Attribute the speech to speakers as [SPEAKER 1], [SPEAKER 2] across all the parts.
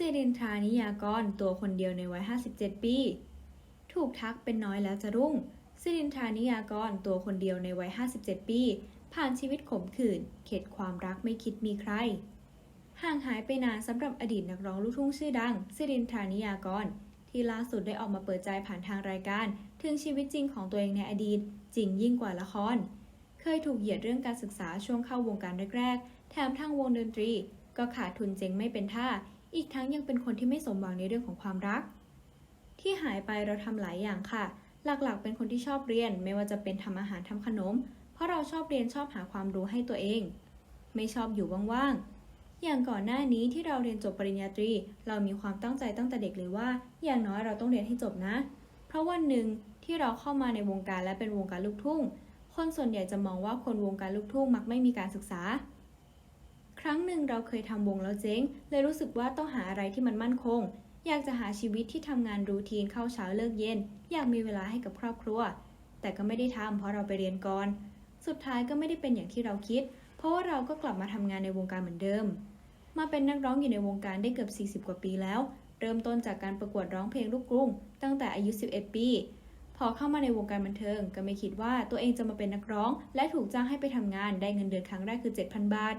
[SPEAKER 1] สิรินทรานิยากรตัวคนเดียวในวัย 57 ปี ถูกทักเป็นน้อยแล้วจะรุ่งสิรินทรานิยากรตัวคนเดียวในวัย 57 ปี ผ่านชีวิตขมขื่น เข็ดความรักไม่คิดมีใคร ห่างหายไปนานสำหรับอดีตนักร้องลูกทุ่งชื่อดังสิรินทรานิยากร ที่ล่าสุดได้ออกมาเปิดใจผ่านทางรายการ ถึงชีวิตจริงของตัวเองในอดีต จริงยิ่งกว่าละคร เคยถูกเหยียดเรื่องการศึกษาช่วงเข้าวงการแรกๆ แถมทางวงดนตรี ก็ขาดทุนเจ๊งไม่เป็นท่า อีกทั้งยังเป็นคนที่ไม่สมหวังในเรื่องของความรัก ที่หายไปเราทำหลายอย่างค่ะ หลักๆ เป็นคนที่ชอบเรียน ไม่ว่าจะเป็นทำอาหารทำขนม เพราะเราชอบเรียนชอบหาความรู้ให้ตัวเอง ไม่ชอบอยู่ว่างๆ อย่างก่อนหน้านี้ที่เราเรียนจบปริญญาตรี เรามีความตั้งใจตั้งแต่เด็กเลยว่า อย่างน้อยเราต้องเรียนให้จบนะ เพราะวันหนึ่งที่เราเข้ามาในวงการและเป็นวงการลูกทุ่ง คนส่วนใหญ่จะมองว่าคนวงการลูกทุ่งมักไม่มีการศึกษา ครั้งหนึ่งเราเคยทำวงแล้วเจ๊ง เลยรู้สึกว่าต้องหาอะไรที่มันมั่นคง อยากจะหาชีวิตที่ทำงานรูทีนเข้าเช้าเลิกเย็น อยากมีเวลาให้กับครอบครัว แต่ก็ไม่ได้ทำเพราะเราไปเรียนก่อน สุดท้ายก็ไม่ได้เป็นอย่างที่เราคิด เพราะว่าเราก็กลับมาทำงานในวงการเหมือนเดิม มาเป็นนักร้องอยู่ในวงการได้เกือบ 40 กว่าปีแล้ว เริ่มต้นจากการประกวดร้องเพลงลูกกรุงตั้งแต่อายุ 11 ปีพอเข้ามาในวงการบันเทิงก็ไม่คิดว่าตัวเองจะมาเป็นนักร้อง และถูกจ้างให้ไปทำงานได้เงินเดือนครั้งแรกคือ 7,000 บาท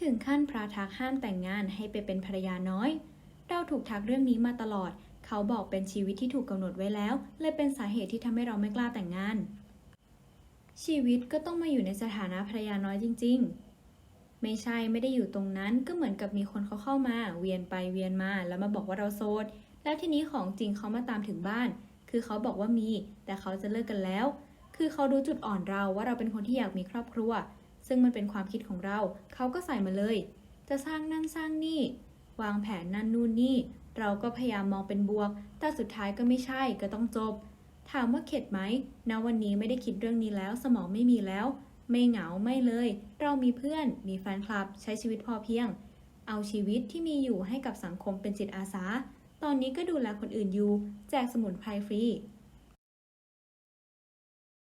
[SPEAKER 1] ถึงขั้นพระทักห้ามแต่งงานให้ไปเป็นภรรยาน้อย เราถูกทักเรื่องนี้มาตลอด เขาบอกเป็นชีวิตที่ถูกกำหนดไว้แล้ว เลยเป็นสาเหตุที่ทำให้เราไม่กล้าแต่งงาน ชีวิตก็ต้องมาอยู่ในสถานะภรรยาน้อยจริง ๆ ไม่ใช่ไม่ได้อยู่ตรงนั้นก็เหมือนกับมีคนเขาเข้ามา เวียนไปเวียนมาแล้วมาบอกว่าเราโสด แล้วทีนี้ของจริงเขามาตามถึงบ้าน คือเขาบอกว่ามี แต่เขาจะเลิกกันแล้ว คือเขารู้จุดอ่อนเราว่าเราเป็นคนที่อยากมีครอบครัว ซึ่งมันเป็นความคิดของเรา เขาก็ใส่มาเลย จะสร้างนั่นสร้างนี่ วางแผนนั่นนู่นนี่ เราก็พยายามมองเป็นบวก แต่สุดท้ายก็ไม่ใช่ก็ต้องจบ ถามว่าเข็ดไหมณวันนี้ไม่ได้คิดเรื่องนี้แล้ว สมองไม่มีแล้ว ไม่เหงาไม่เลย เรามีเพื่อน มีแฟนคลับ ใช้ชีวิตพอเพียง เอาชีวิตที่มีอยู่ให้กับสังคมเป็นจิตอาสา ตอนนี้ก็ดูแลคนอื่นอยู่ แจกสมุนไพรฟรี